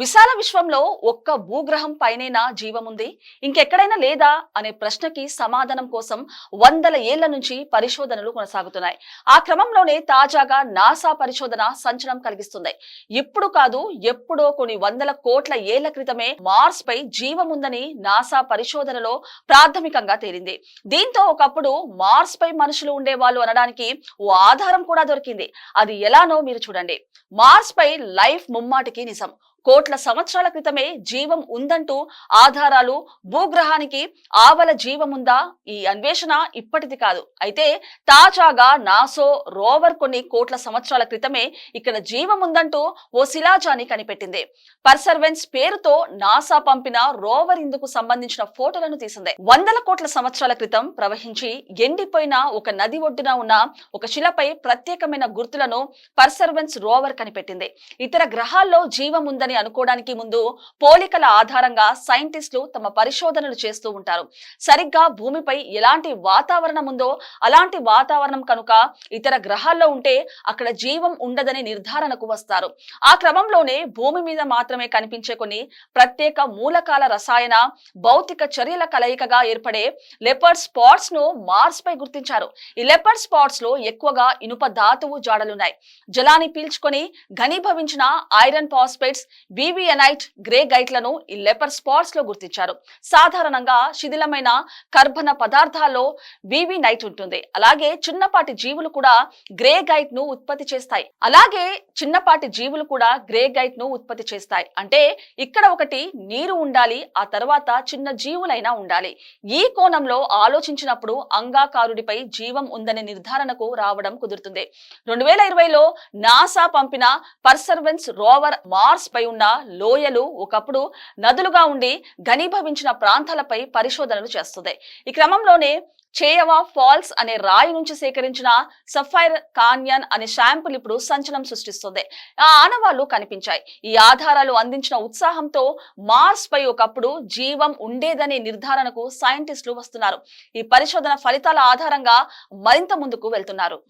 విశాల విశ్వంలో ఒక్క భూగ్రహం పైనేనా జీవముంది? ఇంకెక్కడైనా లేదా? అనే ప్రశ్నకి సమాధానం కోసం వందల ఏళ్ళ నుంచి పరిశోధనలు కొనసాగుతున్నాయి. ఆ క్రమంలోనే తాజాగా నాసా పరిశోధన సంచలనం కలిగిస్తుంది. ఇప్పుడు కాదు ఎప్పుడో కొన్ని వందల కోట్ల ఏళ్ళ క్రితమే మార్స్ పై జీవముందని నాసా పరిశోధనలో ప్రాథమికంగా తేలింది. దీంతో ఒకప్పుడు మార్స్ పై మనుషులు ఉండేవాళ్ళు అనడానికి ఓ ఆధారం కూడా దొరికింది. అది ఎలానో మీరు చూడండి. మార్స్ పై లైఫ్ ముమ్మాటికి నిజం. కోట్ల సంవత్సరాల క్రితమే జీవం ఉందంటూ ఆధారాలు భూగ్రహానికి ఆవల జీవముందా? ఈ అన్వేషణ ఇప్పటిది కాదు. అయితే తాజాగా నాసో రోవర్ కొన్ని కోట్ల సంవత్సరాల క్రితమే ఇక్కడ జీవం ఉందంటూ ఓ శిలాజాన్ని కనిపెట్టింది. పర్సర్వెన్స్ పేరుతో నాసా పంపిన రోవర్ ఇందుకు సంబంధించిన ఫోటోలను తీసింది. వందల కోట్ల సంవత్సరాల క్రితం ప్రవహించి ఎండిపోయిన ఒక నది ఒడ్డున ఉన్న ఒక శిలపై ప్రత్యేకమైన గుర్తులను పర్సర్వెన్స్ రోవర్ కనిపెట్టింది. ఇతర గ్రహాల్లో జీవం ఉందని అని అనుకోవడానికి ముందు పోలికల ఆధారంగా సైంటిస్టులు తమ పరిశోధనలు చేస్తూ ఉంటారు. సరిగ్గా భూమిపై ఎలాంటి వాతావరణం ఉందో అలాంటి వాతావరణం కనుక ఇతర గ్రహాల్లో ఉంటే అక్కడ జీవం ఉండదని నిర్ధారణకు వస్తారు. ఆ క్రమంలోనే భూమి మీద మాత్రమే కనిపించే కొన్ని ప్రత్యేక మూలకాల రసాయన భౌతిక చర్యల కలయికగా ఏర్పడే లెపర్ స్పాట్స్ను మార్స్ పై గుర్తించారు. ఈ లెపర్ స్పాట్స్లో ఎక్కువగా ఇనుప ధాతువు జాడలున్నాయి. జలాన్ని పీల్చుకొని ఘనీభవించిన ఐరన్ ఫాస్ఫేట్స్ వివియనైట్ గ్రే గైట్లను ఈ లెపర్ స్పాట్స్లో గుర్తించారు. సాధారణంగా శిథిలమైన కర్బన పదార్థాల్లో వివి నైట్ ఉంటుంది. అలాగే చిన్నపాటి జీవులు కూడా గ్రే గైట్ను ఉత్పత్తి చేస్తాయి. అలాగే చిన్నపాటి జీవులు కూడా గ్రే గైట్ను ఉత్పత్తి చేస్తాయి. అంటే ఇక్కడ ఒకటి నీరు ఉండాలి ఆ తర్వాత చిన్న జీవులైనా ఉండాలి. ఈ కోణంలో ఆలోచించినప్పుడు అంగాకారుడిపై జీవం ఉందనే నిర్ధారణకు రావడం కుదురుతుంది. రెండు వేల ఇరవైలో నాసా పంపిన పర్సర్వెన్స్ రోవర్ మార్స్ పై ఉన్న లోయలు ఒకప్పుడు నదులుగా ఉండి ఘనీభవించిన ప్రాంతాలపై పరిశోధనలు చేస్తుంది. ఈ క్రమంలోనే చేయవా ఫాల్స్ అనే రాయి నుంచి సేకరించిన సఫైర్ కాన్యన్ అనే శాంపుల్ ఇప్పుడు సంచలనం సృష్టిస్తుంది. ఆ ఆనవాళ్ళు కనిపించాయి. ఈ ఆధారాలు అందించిన ఉత్సాహంతో మార్స్ పై ఒకప్పుడు జీవం ఉండేదనే నిర్ధారణకు సైంటిస్టులు వస్తున్నారు. ఈ పరిశోధన ఫలితాల ఆధారంగా మరింత ముందుకు వెళ్తున్నారు.